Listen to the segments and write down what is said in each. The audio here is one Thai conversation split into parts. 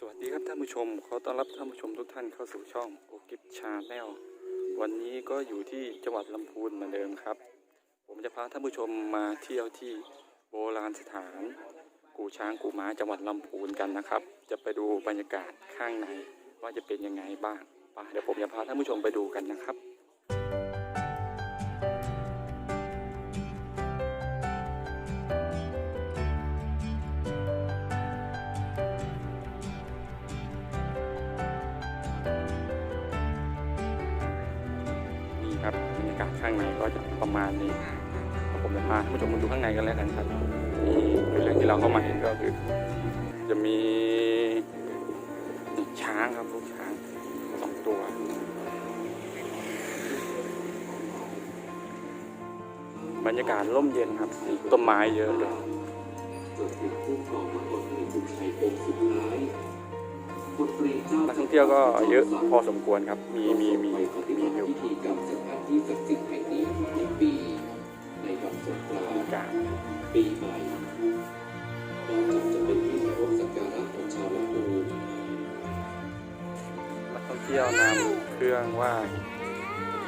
สวัสดีครับท่านผู้ชม ขอต้อนรับท่านผู้ชมทุกท่านเข้าสู่ช่องโอกิฟชาแนลวันนี้ก็อยู่ที่จังหวัดลำพูนเหมือนเดิมครับ ผมจะพาท่านผู้ชมมาเที่ยวที่โบราณสถาน กูช้างกูม้าจังหวัดลำพูนกันนะครับ จะไปดูบรรยากาศข้างในว่าจะเป็นยังไงบ้างไปเดี๋ยวผมจะพาท่านผู้ชมไปดูกันนะครับ ข้างในก็จะประมาณนี้ผมจะพาท่านผู้ชมมาดูข้างในกันแล้วกันครับนี่เรื่องที่เราเข้ามาเห็นก็คือ จะมีช้างครับลูกช้างสองตัวบรรยากาศร่มเย็นครับต้นไม้เยอะเลยนักรุงชัยองค์สุดท้ายนักท่องเที่ยวก็เยอะพอสมควรครับ มีมีมีมีอยู่ ที่ศักดิ์สิทธิ์แห่งนี้ทุกปี ในวันสงกรานต์ปีใหม่นอกจากจะเป็นที่เคารพสักการะของชาวลำพูนนักท่องเที่ยวนำเครื่องไหว้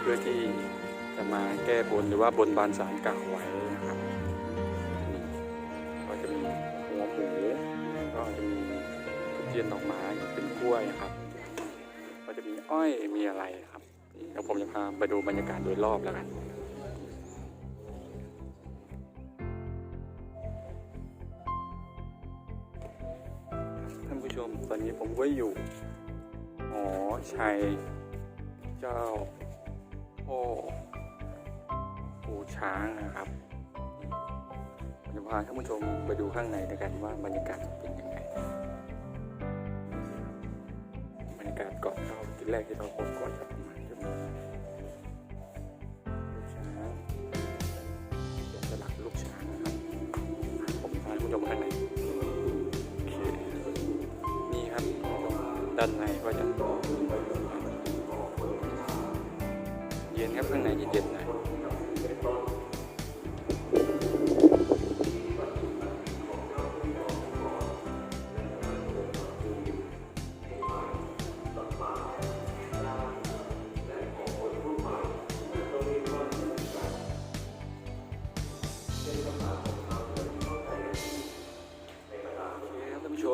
เพื่อที่จะมาแก้บนหรือว่าบนบานสารกล่าวไว้นะครับ ก็จะมีหัวหมูก็จะมีทุเรียนดอกไม้เป็นกล้วยครับ ก็จะมีอ้อยมีอะไรครับ เดี๋ยวผมจะพาไปดูบรรยากาศโดยรอบแล้วกันท่านผู้ชมตอนนี้ผมก็อยู่หอชัยเจ้าพ่อปูช้างนะครับผมจะพาท่านผู้ชมไปดูข้างในด้วยกันว่าบรรยากาศเป็นยังไงบรรยากาศก่อนเข้าที่แรกที่เราพบก่อนจะประ ข้างในโอเคนี่ครับด้านใน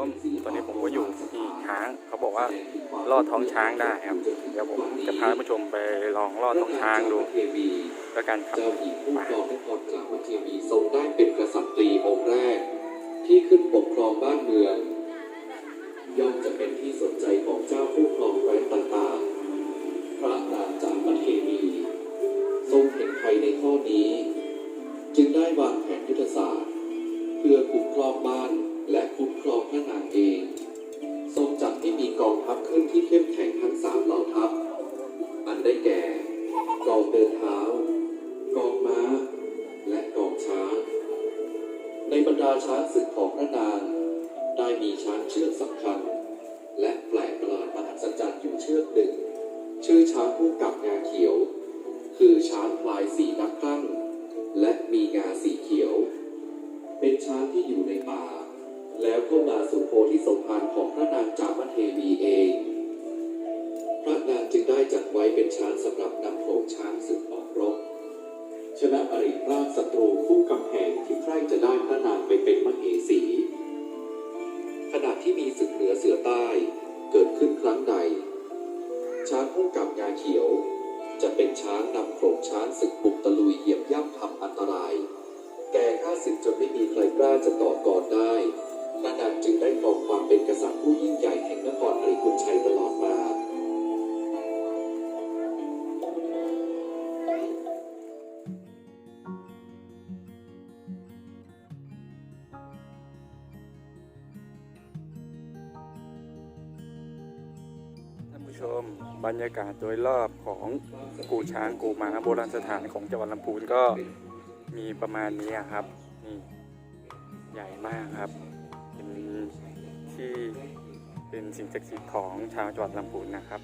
มตอนนี้ผมก็อยู่ที่ช้าง เขาบอกว่าลอดท้องช้างได้ครับ เดี๋ยวผมจะพาท่านผู้ชมไปลองลอดท้องช้างดูเทวีแล้วกันครับเจ้าหญิงผู้ครองนครกลางวัดเทวีทรงได้เป็นกษัตริย์องค์แรก ที่ขึ้นปกครองบ้านเมือง ย่อมจะเป็นที่สนใจของเจ้าผู้ครองแคว้นต่างๆ พระนางจามเทวีทรงเห็นภัยในข้อนี้ จึงได้วางแผนยุทธศาสตร์ เพื่อคุ้มครองบ้าน และคุ้มครองพระนางเอง ทรงจัดให้มีกองทัพขึ้นที่เข้มแข็งทั้งสามเหล่าทัพ อันได้แก่ กองเดินเท้า กองม้า และกองช้าง ในบรรดาช้างศึกของพระนาง ได้มีช้างเชือกสำคัญ และแปลกประหลาดมหัศจรรย์อยู่เชือกหนึ่ง ชื่อช้างผู้กับงาเขียว คือช้างพลายสีนักตั้งและมีงาสีเขียว เป็นช้างที่อยู่ในป่า แล้วก็มาสู่โพธิสมภารของพระนางจามเทวีเอง พระนางจึงได้จัดไว้เป็นช้างสำหรับนำโขงช้างศึกออกรบ ชนะอริราชศัตรูคู่กำแพงที่ใครจะได้พระนางไปเป็นมเหสี ขณะที่มีศึกเหนือเสือใต้เกิดขึ้นครั้งใด ช้างผู้กับงาเขียว จะเป็นช้างนำโขงช้างศึกบุกตะลุยเหยียบย่ำทำอันตราย แก่ข้าศึกจนไม่มีใครกล้าจะต่อกรได้ นางจึงได้ครองความเป็นกษัตริย์ผู้ยิ่งใหญ่แห่งนครอริกุลชัยตลอดมาท่านผู้ชมบรรยากาศโดยรอบของกูช้างกูม้าโบราณสถานของจังหวัดลำพูนก็มีประมาณนี้ครับ นี่ ใหญ่มากครับ ที่เป็นสิ่งศักดิ์สิทธิ์ของชาวจังหวัดลำพูนนะครับ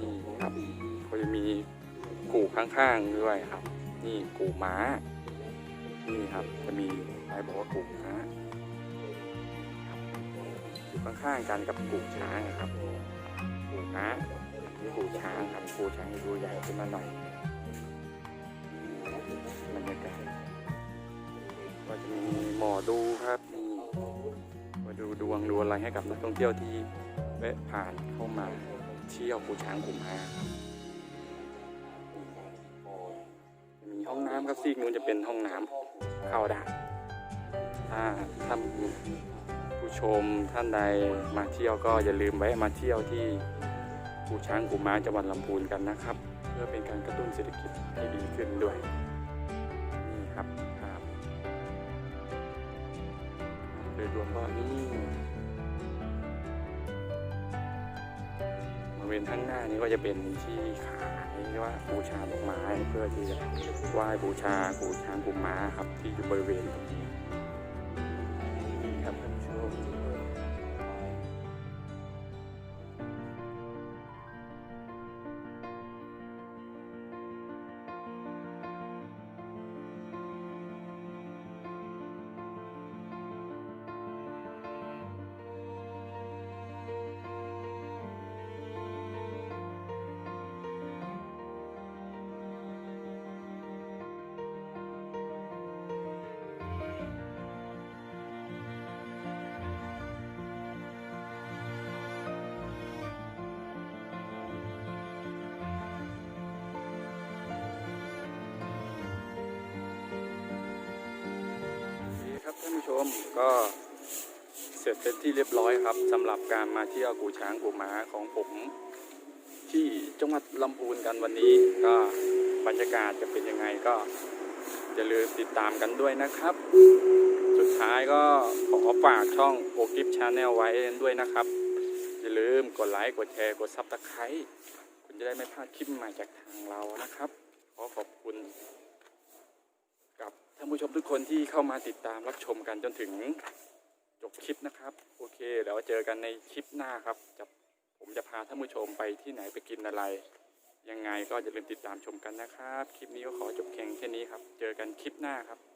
นี่ครับก็จะมีกู่ข้างๆด้วยครับ นี่กูม้า นี่ครับจะมีใครบอกว่ากูม้าครับข้างๆกันกับกู่ช้างนะครับกู่ม้านี่กู่ช้างครับกู่ช้างดูใหญ่ขึ้นมาหน่อยบรรยากาศก็จะมีหมอดูครับ ดูดวงดูอะไรให้กับนักท่องเที่ยวที่แวะผ่านเข้ามาเที่ยวกูช้างกู่ม้ามีห้องน้ำครับซีกนู้นจะเป็นห้องน้ำเข้าได้ถ้าท่านผู้ชมท่านใดมาเที่ยวก็อย่าลืมแวะมาเที่ยวที่กูช้างกูม้าจังหวัดลำพูนกันนะครับ เพื่อเป็นการกระตุ้นเศรษฐกิจให้ดีขึ้นด้วย ริเวณข้างหน้านี้ก็จะเป็นที่ขายว่าบูชาดอกไม้เพื่อที่จะไหว้บูชากูช้างกูม้าครับที่อยู่บริเวณตรงนี้ ท่านผู้ชมก็เสร็จเป็นที่เรียบร้อยครับสำหรับการมาเที่ยวกูช้างกูหมาของผม ที่จังหวัดลำพูนกันวันนี้ก็บรรยากาศจะเป็นยังไงก็อย่าลืมติดตามกันด้วยนะครับ สุดท้ายก็ขอฝากช่องโอกิฟชาแนลไว้ด้วยนะครับ อย่าลืมกดไลค์กดแชร์กดซับสไครต์คุณจะได้ไม่พลาดคลิปใหม่จากทางเรานะครับ ขอขอบคุณ ท่านผู้ชมทุกคนที่เข้ามาติดตามรับชมกันจนถึงจบคลิปนะครับ โอเคเดี๋ยวเจอกันในคลิปหน้าครับจะผมจะพาท่านผู้ชมไปที่ไหนไปกินอะไร ยังไงก็อย่าลืมติดตามชมกันนะครับ คลิปนี้ก็ขอจบเพียงแค่นี้ครับ เจอกันคลิปหน้าครับสวัสดีครับ